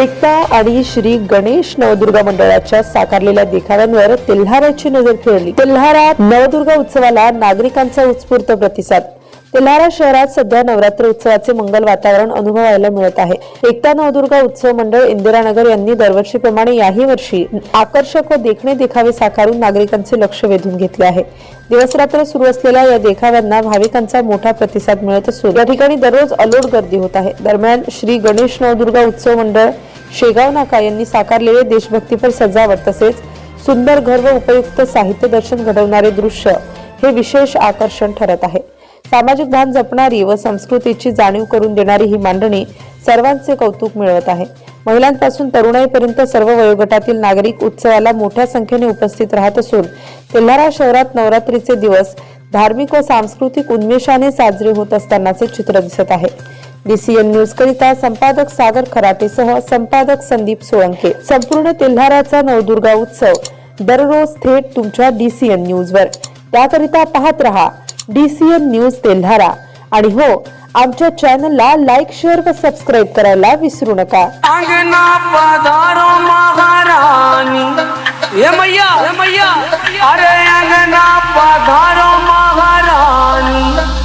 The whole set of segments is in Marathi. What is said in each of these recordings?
एकता आणि श्री गणेश नवदुर्गा मंडळाच्या साकारलेल्या देखाव्यांवर तेल्हाराची नजर फिरली तेल्हारात नवदुर्गा उत्सवाला नागरिकांचा उत्स्फूर्त प्रतिसाद. तेल्हारा शहरात सध्या नवरात्र उत्सवाचे मंगल वातावरण अनुभवायला मिळत आहे. एकता नवदुर्गा उत्सव मंडळ इंदिरानगर यांनी दरवर्षीप्रमाणे याही वर्षी आकर्षक व देखणे देखावे साकारून नागरिकांचे लक्ष वेधून घेतले आहे. दिवसरात्र सुरू असलेल्या या देखाव्यांना भाविकांचा मोठा प्रतिसाद मिळत असून या ठिकाणी दररोज अलोट गर्दी होत आहे. दरम्यान श्री गणेश नवदुर्गा उत्सव मंडळ शेगाव नाका यांनी साकारलेले देशभक्तीपर सजावट तसेच सुंदर घर व उपयुक्त साहित्य दर्शन घडवणारे दृश्य हे विशेष आकर्षण ठरत आहे. सामाजिक भान जपणारी व संस्कृतीची जाणीव करून देणारी ही मांडणी सर्वांचे कौतुक मिळवत आहे. महिलांपासून तरुणाईपर्यंत सर्व वयोगटातील नागरिक उत्सवाला मोठ्या संख्येने उपस्थित राहत असून तेल्हारा शहरात नवरात्रीचे दिवस धार्मिक व सांस्कृतिक उन्मेषाने साजरे होत असतानाचे चित्र दिसत आहे. डीसीएन न्यूज करिता संपादक सागर खराटेसह संपादक संदीप सोळंके. संपूर्ण तेल्हाराचा नवदुर्गा उत्सव. दररोज थेट तुमच्या डीसीएन न्यूजवर. त्याकरिता पाहत रहा डीसीएन न्यूज तेल्हारा. आणि हो आमच्या चॅनलला लाईक शेअर व सबस्क्राईब करायला विसरू नका. अरे अंगना पधारो महारानी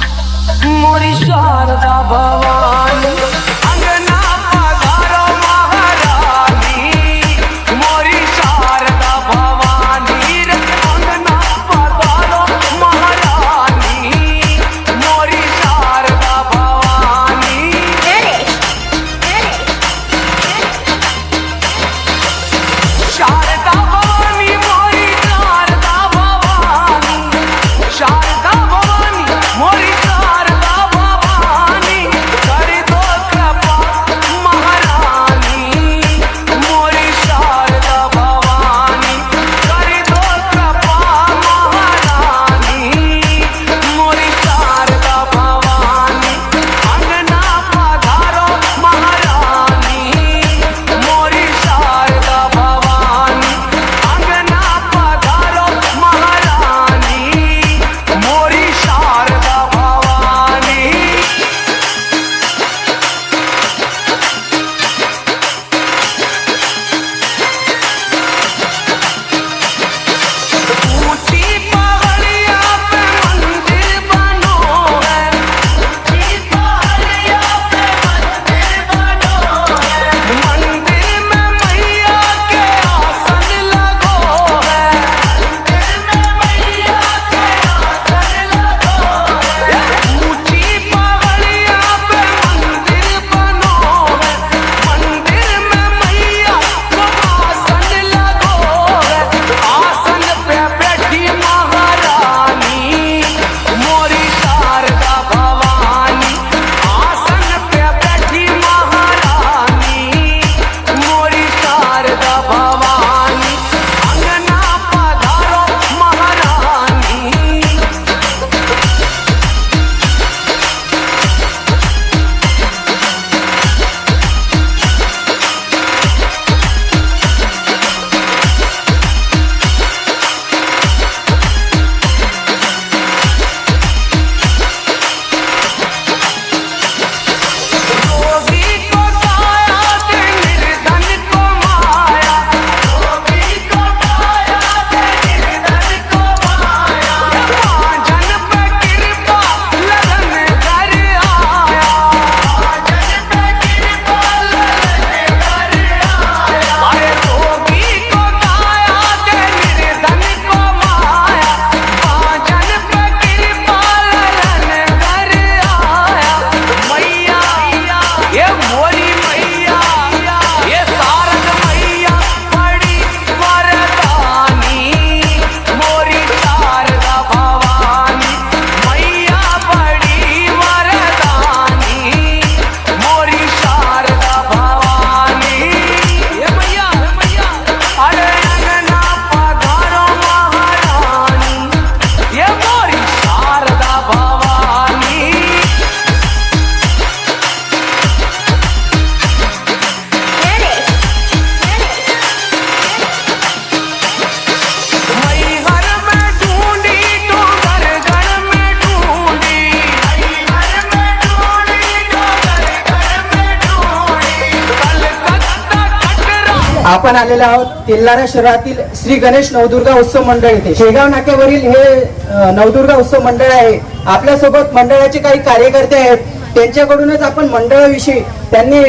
आपण आलेलो आहोत तेल्लारा शहरातील श्री गणेश नवदुर्गा उत्सव मंडळ येथे शेगाव नाक्यावरील हे नवदुर्गा उत्सव मंडळ आहे. आपल्यासोबत मंडळाचे काही कार्यकर्ते आहेत. त्यांच्याकडूनच आपण मंडळाविषयी त्यांनी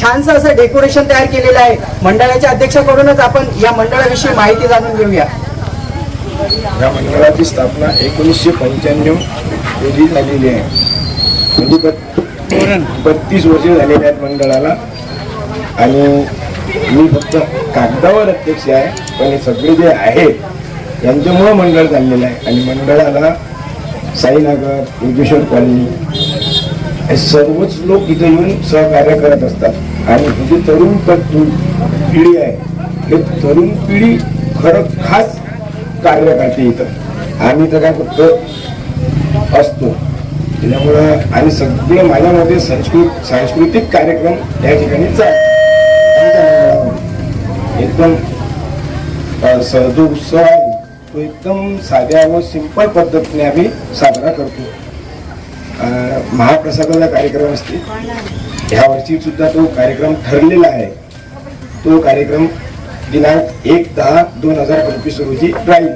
छानसं असं डेकोरेशन तयार केलेलं आहे. मंडळाच्या अध्यक्षाकडूनच आपण या मंडळाविषयी माहिती जाणून घेऊया. या मंडळाची स्थापना एकोणीसशे पंच्याण्णव रोजी झालेली आहे. म्हणजे बत्तीस वर्षे झालेली आहेत मंडळाला. आणि मी फक्त कागदावर अध्यक्ष आहे पण हे सगळे जे आहेत यांच्यामुळं मंडळ चाललेलं आहे. आणि मंडळाला साईनगर योगेश्वर कॉलनी हे सर्वच लोक इथे येऊन सहकार्य करत असतात. आणि ही जी तरुण पिढी आहे हे तरुण पिढी खरं खास कार्य करते इथं. आम्ही तर काय फक्त असतो. त्याच्यामुळं आणि सगळे माझ्यामध्ये संस्कृत सांस्कृतिक कार्यक्रम या ठिकाणी चालतो. एकदम अ, उत्सव आहे तो एकदम साध्या व सिंपल पद्धतीने आम्ही साजरा करतो. महाप्रसादाचा कार्यक्रम असते ह्या वर्षी सुद्धा तो कार्यक्रम ठरलेला आहे. तो कार्यक्रम दिनांक एक दहा दोन हजार पंचवीस रोजी राहील.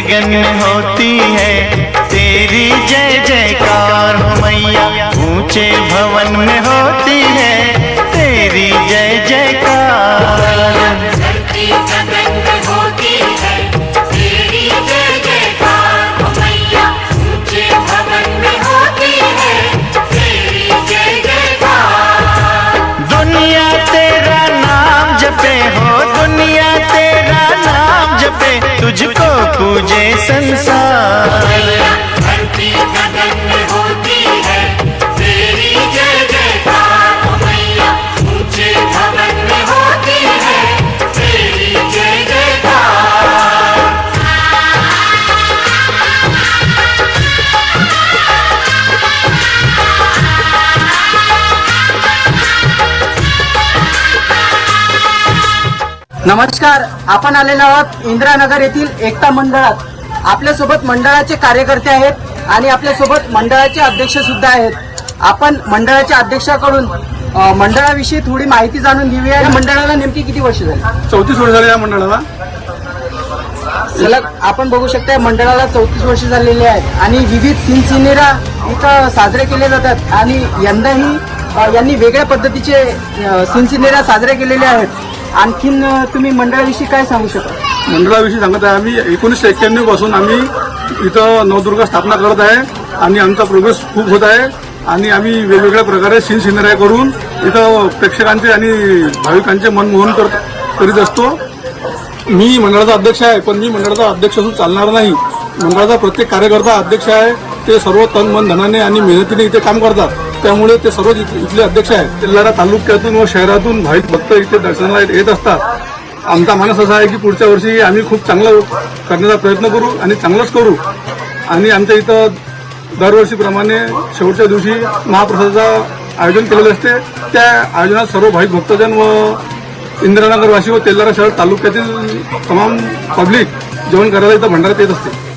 धरती होती है। तेरी जय जयकार। तुझको पूजे संसार नमस्कार आपण आलेलो आहोत इंदिरानगर येथील एकता मंडळात. आपल्यासोबत मंडळाचे कार्यकर्ते आहेत आणि आपल्यासोबत मंडळाचे अध्यक्ष सुद्धा आहेत. आपण मंडळाच्या अध्यक्षाकडून मंडळाविषयी थोडी माहिती जाणून घेऊया. या मंडळाला नेमकी किती वर्ष झाली? चौतीस वर्ष झाले या मंडळाला. सलग आपण बघू शकता या मंडळाला चौतीस वर्ष झालेली आहेत. आणि विविध सिनसिनेरा इथं साजरे केले जातात. आणि यंदाही अ, यांनी वेगळ्या पद्धतीचे अ, सिनसिनेरा साजरे केलेले आहेत. आणखीन तुम्ही मंडळाविषयी काय सांगू शकता मंडळाविषयी सांगत आहे आम्ही एकोणीसशे एक्क्याण्णवपासून आम्ही इथं नवदुर्गा स्थापना करत आहे आणि आमचा प्रोग्रेस खूप होत आहे. आणि आम्ही वेगवेगळ्या प्रकारे सीन सिनेऱ्या करून इथं प्रेक्षकांचे आणि भाविकांचे मनमोहन करत करीत असतो. मी मंडळाचा अध्यक्ष आहे पण मी मंडळाचा अध्यक्ष असून चालणार नाही. मंडळाचा प्रत्येक कार्यकर्ता अध्यक्ष आहे. ते सर्व तन मन धनाने आणि मेहनतीने इथे काम करतात. त्यामुळे ते सर्व इथले अध्यक्ष आहेत. तेल्लारा तालुक्यातून व शहरातून भाविक भक्त इथे दर्शनाला येत असतात. आमचा मानस असा आहे की पुढच्या वर्षी आम्ही खूप चांगलं करण्याचा प्रयत्न करू आणि चांगलंच करू. आणि आमच्या इथं दरवर्षीप्रमाणे शेवटच्या दिवशी महाप्रसादाचं आयोजन केलेलं असते. त्या आयोजनात सर्व भाविक भक्तजन व इंदिरानगरवासी व तेलारा शहर तालुक्यातील तमाम पब्लिक जेवण करायला इथं भंडारात येत असते.